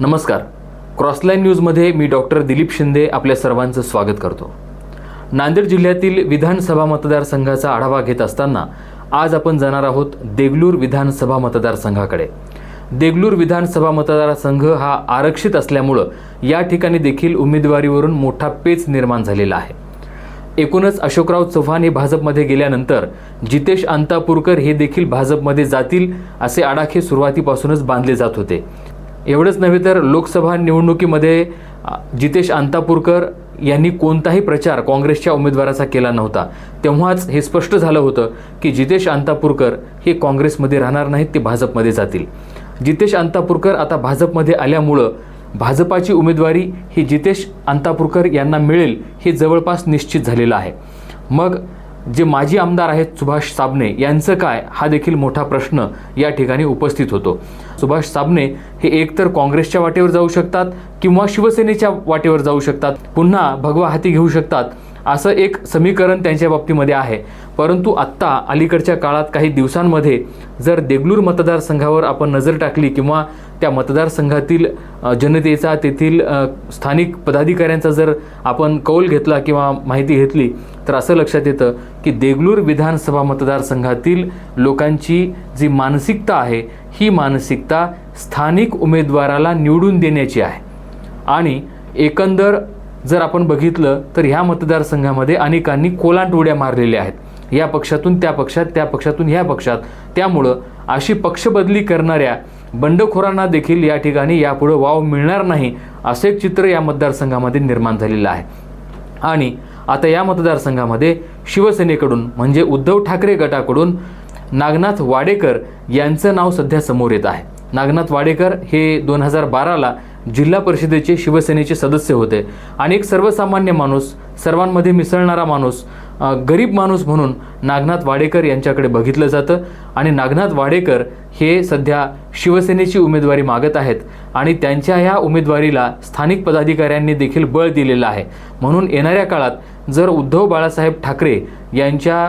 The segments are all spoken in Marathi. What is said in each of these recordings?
नमस्कार. क्रॉसलाईन न्यूजमध्ये मी डॉक्टर दिलीप शिंदे आपल्या सर्वांचं स्वागत करतो. नांदेड जिल्ह्यातील विधानसभा मतदारसंघाचा आढावा घेत असताना आज आपण जाणार आहोत देगलूर विधानसभा मतदारसंघाकडे. देगलूर विधानसभा मतदारसंघ हा आरक्षित असल्यामुळं या ठिकाणी देखील उमेदवारीवरून मोठा पेच निर्माण झालेला आहे. एकूणच अशोकराव चव्हाण हे भाजपमध्ये गेल्यानंतर जितेश अंतापूरकर हे देखील भाजपमध्ये जातील असे आडाखे सुरुवातीपासूनच बांधले जात होते. एवढंच नव्हे तर लोकसभा निवडणुकीमध्ये जितेश अंतापूरकर यांनी कोणताही प्रचार काँग्रेसच्या उमेदवाराचा केला नव्हता. तेव्हाच हे स्पष्ट झालं होतं की जितेश अंतापूरकर हे काँग्रेसमध्ये राहणार नाहीत ते भाजपमध्ये जातील. जितेश अंतापूरकर आता भाजपमध्ये आल्यामुळं भाजपाची उमेदवारी ही जितेश अंतापूरकर यांना मिळेल हे जवळपास निश्चित झालेलं आहे. मग जे माजी आमदार आहेत सुभाष साबणे यांचं काय? हा देखील मोठा प्रश्न या ठिकाणी उपस्थित होतो. सुभाष साबणे हे एकतर काँग्रेसच्या वाटेवर जाऊ शकतात किंवा शिवसेनेच्या वाटेवर जाऊ शकतात. पुन्हा भगवा हाती घेऊ शकतात. असं एक समीकरण त्यांच्या बाबतीमध्ये आहे. परंतु आत्ता अलीकडच्या काळात काही दिवसांमध्ये जर देगलूर मतदारसंघावर आपण नजर टाकली किंवा त्या मतदारसंघातील जनतेचा तेथील स्थानिक पदाधिकाऱ्यांचा जर आपण कौल घेतला किंवा माहिती घेतली तर असं लक्षात येतं की देगलूर विधानसभा मतदारसंघातील लोकांची जी मानसिकता आहे ही मानसिकता स्थानिक उमेदवाराला निवडून देण्याची आहे. आणि एकंदर जर आपण बघितलं तर ह्या मतदारसंघामध्ये अनेकांनी कोलांट उड्या मारलेल्या आहेत. या पक्षातून त्या पक्षात त्या पक्षातून ह्या पक्षात. त्यामुळं अशी पक्षबदली करणाऱ्या बंडखोरांना देखील या ठिकाणी यापुढं वाव मिळणार नाही असं एक चित्र या मतदारसंघामध्ये निर्माण झालेलं आहे. आणि आता या मतदारसंघामध्ये शिवसेनेकडून म्हणजे उद्धव ठाकरे गटाकडून नागनाथ वाडेकर यांचं नाव सध्या समोर येत आहे. नागनाथ वाडेकर हे दोन हजार बाराला जिल्हा परिषदेचे शिवसेनेचे सदस्य होते. आणि एक सर्वसामान्य माणूस सर्वांमध्ये मिसळणारा माणूस गरीब माणूस म्हणून नागनाथ वाडेकर यांच्याकडे बघितलं जातं. आणि नागनाथ वाडेकर हे सध्या शिवसेनेची उमेदवारी मागत आहेत आणि त्यांच्या ह्या उमेदवारीला स्थानिक पदाधिकाऱ्यांनी देखील बळ दिलेलं आहे. म्हणून येणाऱ्या काळात जर उद्धव बाळासाहेब ठाकरे यांच्या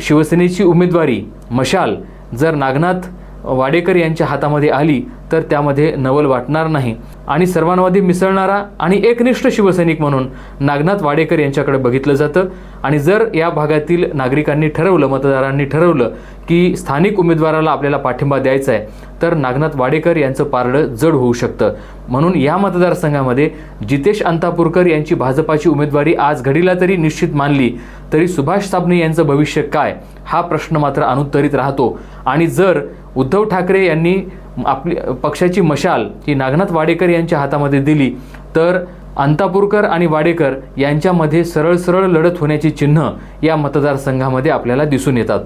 शिवसेनेची उमेदवारी मशाल जर नागनाथ वाडेकर यांच्या हातामध्ये आली तर त्यामध्ये नवल वाटणार नाही. आणि सर्वांमध्ये मिसळणारा आणि एकनिष्ठ शिवसैनिक म्हणून नागनाथ वाडेकर यांच्याकडे बघितलं जातं. आणि जर या भागातील नागरिकांनी ठरवलं मतदारांनी ठरवलं की स्थानिक उमेदवाराला आपल्याला पाठिंबा द्यायचा आहे तर नागनाथ वाडेकर यांचं पारडं जड होऊ शकतं. म्हणून या मतदारसंघामध्ये जितेश अंतापूरकर यांची भाजपाची उमेदवारी आज घडीला तरी निश्चित मानली. तरी सुभाष साबणे यांचं भविष्य काय? हा प्रश्न मात्र अनुत्तरित राहतो. आणि जर उद्धव ठाकरे यांनी आपली पक्षाची मशाल ही नागनाथ वाडेकर यांच्या हातामध्ये दिली तर अंतापूरकर आणि वाडेकर यांच्यामध्ये सरळ सरळ लढत होण्याची चिन्ह या मतदारसंघामध्ये आपल्याला दिसून येतात.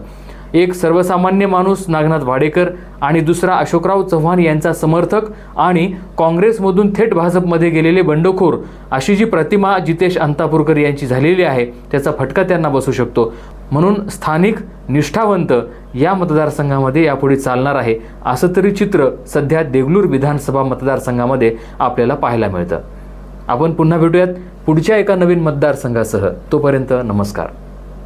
एक सर्वसामान्य माणूस नागनाथ वाडेकर आणि दुसरा अशोकराव चव्हाण यांचा समर्थक आणि काँग्रेसमधून थेट भाजपमध्ये गेलेले बंडखोर अशी जी प्रतिमा जितेश अंतापूरकर यांची झालेली आहे त्याचा फटका त्यांना बसू शकतो. म्हणून स्थानिक निष्ठावंत या मतदारसंघामध्ये यापुढे चालणार आहे असं तरी चित्र सध्या देगलूर विधानसभा मतदारसंघामध्ये आपल्याला पाहायला मिळतं. आपण पुन्हा भेटूयात पुढच्या एका नवीन मतदारसंघासह. तोपर्यंत नमस्कार.